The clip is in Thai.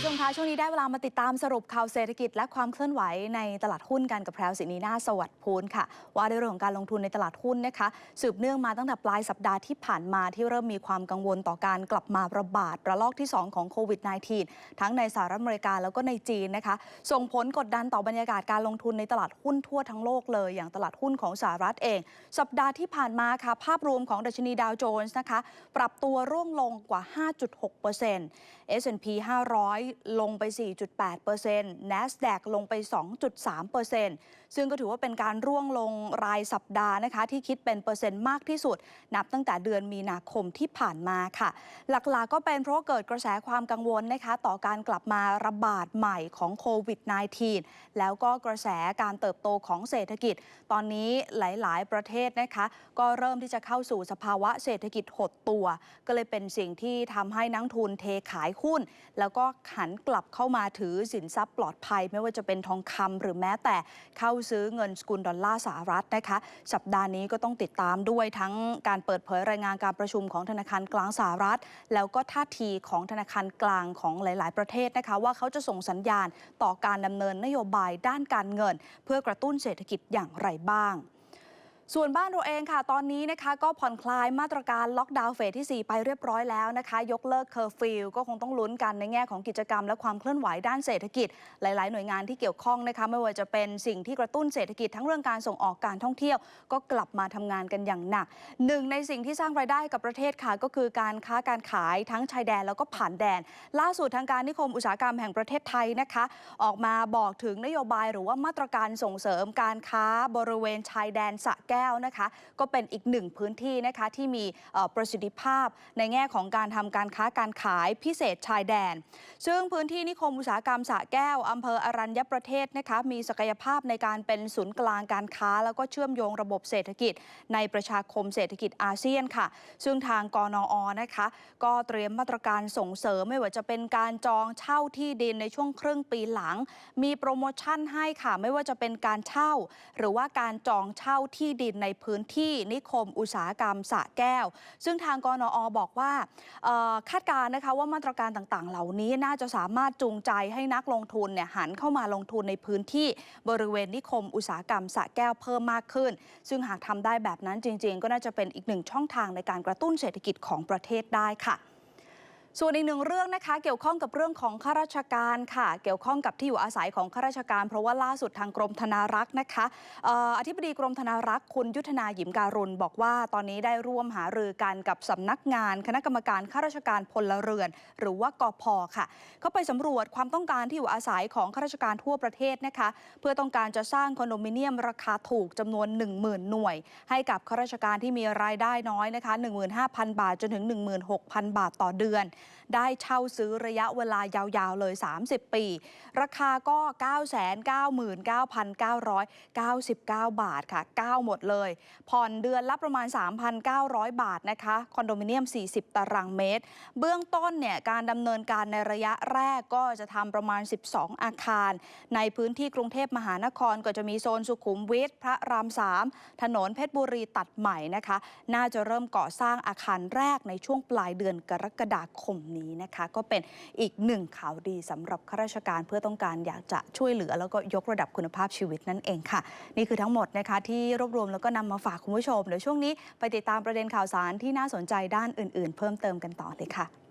ผู้ชมคะช่วงนี้ได้เวลามาติดตามสรุปข่าวเศรษฐกิจและความเคลื่อนไหวในตลาดหุ้นกันกับแพรวศินีนาสวัสดิ์พูนค่ะ ว่าด้วยเรื่องของการลงทุนในตลาดหุ้นนะคะ สืบเนื่องมาตั้งแต่ปลายสัปดาห์ที่ผ่านมาที่เริ่มมีความกังวลต่อการกลับมาระบาดระลอกที่ 2 ของโควิด -19 ทั้งในสหรัฐอเมริกาแล้วก็ในจีนนะคะ ส่งผลกดดันต่อบรรยากาศการลงทุนในตลาดหุ้นทั่วทั้งโลกเลยอย่างตลาดหุ้นของสหรัฐเอง สัปดาห์ที่ผ่านมาค่ะภาพรวมของดัชนีดาวโจนส์นะคะปรับตัวร่วงลงกว่า 5.6% S&P 500ลงไป 4.8% NASDAQ ลงไป 2.3%ซึ่งก็ถือว่าเป็นการร่วงลงรายสัปดาห์นะคะ ที่คิดเป็นเปอร์เซ็นต์มากที่สุด นับตั้งแต่เดือนมีนาคมที่ผ่านมาค่ะ หลักๆก็เป็นเพราะเกิดกระแสความกังวลนะคะ ต่อการกลับมาระบาดใหม่ของโควิด -19 แล้วก็กระแสการเติบโตของเศรษฐกิจ ตอนนี้หลายๆ ประเทศนะคะ ก็เริ่มที่จะเข้าสู่สภาวะเศรษฐกิจหดตัว ก็เลยเป็นสิ่งที่ทำให้นักทุนเทขายหุ้น แล้วก็หันกลับเข้ามาถือสินทรัพย์ปลอดภัย ไม่ว่าจะเป็นทองคำหรือแม้แต่เข้าซื้อเงินสกุลดอลลาร์สหรัฐนะคะ สัปดาห์นี้ก็ต้องติดตามด้วยทั้งการเปิดเผยรายงานการประชุมของธนาคารกลางสหรัฐ แล้วก็ท่าทีของธนาคารกลางของหลาย ๆ ประเทศนะคะ ว่าเขาจะส่งสัญญาณต่อการดำเนินนโยบายด้านการเงิน เพื่อกระตุ้นเศรษฐกิจอย่างไรบ้าง ส่วนบ้านเราเองค่ะ ตอนนี้นะคะก็ผ่อนคลายมาตรการล็อกดาวน์เฟสที่ 4 ไปเรียบร้อยแล้วนะคะ ยกเลิกเคอร์ฟิวก็คงต้องลุ้นกันในแง่ของกิจกรรมและความเคลื่อนไหวด้านเศรษฐกิจ หลาย ๆ หน่วยงานที่เกี่ยวข้องนะคะไม่ว่าจะเป็นสิ่งที่กระตุ้นเศรษฐกิจทั้งเรื่องการส่งออกการท่องเที่ยว ก็กลับมาทำงานกันอย่างหนักหนึ่งในสิ่งที่สร้างรายได้กับประเทศค่ะก็คือการค้าการขายทั้งชายแดนแล้วก็ผ่านแดน ล่าสุดทางการนิคมอุตสาหกรรมแห่งประเทศไทยนะคะ ออกมาบอกถึงนโยบายหรือว่ามาตรการส่งเสริมการค้าบริเวณชายแดนสะแก้ก้วนะคะ ก็เป็นอีกหนึ่งพื้นที่นะคะที่มีประสิทธิภาพในแง่ของการทำการค้าการขายพิเศษชายแดน ซึ่งพื้นที่นิคมอุตสาหกรรมสระแก้วอำเภออรัญญประเทศนะคะมีศักยภาพในการเป็นศูนย์กลางการค้า แล้วก็เชื่อมโยงระบบเศรษฐกิจ ในประชาคมเศรษฐกิจอาเซียนค่ะ ซึ่งทางกนอนะคะ ก็เตรียมมาตรการส่งเสริมไม่ว่าจะเป็นการจองเช่าที่ดินในช่วงครึ่งปีหลัง มีโปรโมชั่นให้ค่ะ ไม่ว่าจะเป็นการเช่า หรือว่าการจองเช่าที่ดินในพื้นที่นิคมอุตสาหกรรมสะแก้ว ซึ่งทางกนอบอกว่าคาดการณ์นะคะว่ามาตรการต่างๆ เหล่านี้น่าจะสามารถจูงใจให้นักลงทุนเนี่ยหันเข้ามาลงทุนในพื้นที่บริเวณนิคมอุตสาหกรรมสะแก้วเพิ่มมากขึ้น ซึ่งหากทำได้แบบนั้นจริง ๆ ก็น่าจะเป็นอีกหนึ่งช่องทางในการกระตุ้นเศรษฐกิจของประเทศได้ค่ะ ส่วนอีกหนึ่งเรื่องนะคะ เกี่ยวข้องกับเรื่องของข้าราชการค่ะ เกี่ยวข้องกับที่อยู่อาศัยของข้าราชการ เพราะว่าล่าสุดทางกรมธนารักษ์นะคะออธิบดีกรมธนารักษ์คุณยุทธนาหยิมการุณบอกว่าตอนนี้ได้ร่วมหารือกันกับสำนักงาน คณะกรรมการข้าราชการพลเรือน หรือว่ากพค่ะ เขาไปสำรวจความต้องการที่อยู่อาศัยของข้าราชการทั่วประเทศนะคะ เพื่อต้องการจะสร้างคอนโดมิเนียมราคาถูกจำนวน 10,000 หน่วย ให้กับข้าราชการที่มีรายได้น้อยนะคะ15,000 บาทจนถึง 16,000 บาทต่อเดือนได้เช่าซื้อระยะเวลายาวๆเลย 30 ปี ราคาก็999,999 บาทค่ะ 9 หมดเลย ผ่อนเดือนละประมาณ 3,900 บาทนะคะ คอนโดมิเนียม 40 ตารางเมตร เบื้องต้นเนี่ยการดำเนินการในระยะแรกก็จะทำประมาณ 12 อาคาร ในพื้นที่กรุงเทพมหานครก็จะมีโซนสุขุมวิทพระราม3ถนนเพชรบุรีตัดใหม่นะคะ น่าจะเริ่มก่อสร้างอาคารแรกในช่วงปลายเดือนกรกฎาคมนี้นะคะก็เป็นอีกหนึ่งข่าวดีสำหรับข้าราชการเพื่อต้องการอยากจะช่วยเหลือ แล้วก็ยกระดับคุณภาพชีวิตนั่นเองค่ะ นี่คือทั้งหมดนะคะที่รวบรวมแล้วก็นำมาฝากคุณผู้ชมเดี๋ยวช่วงนี้ไปติดตามประเด็นข่าวสารที่น่าสนใจด้านอื่น ๆ เพิ่มเติมกันต่อเลยค่ะ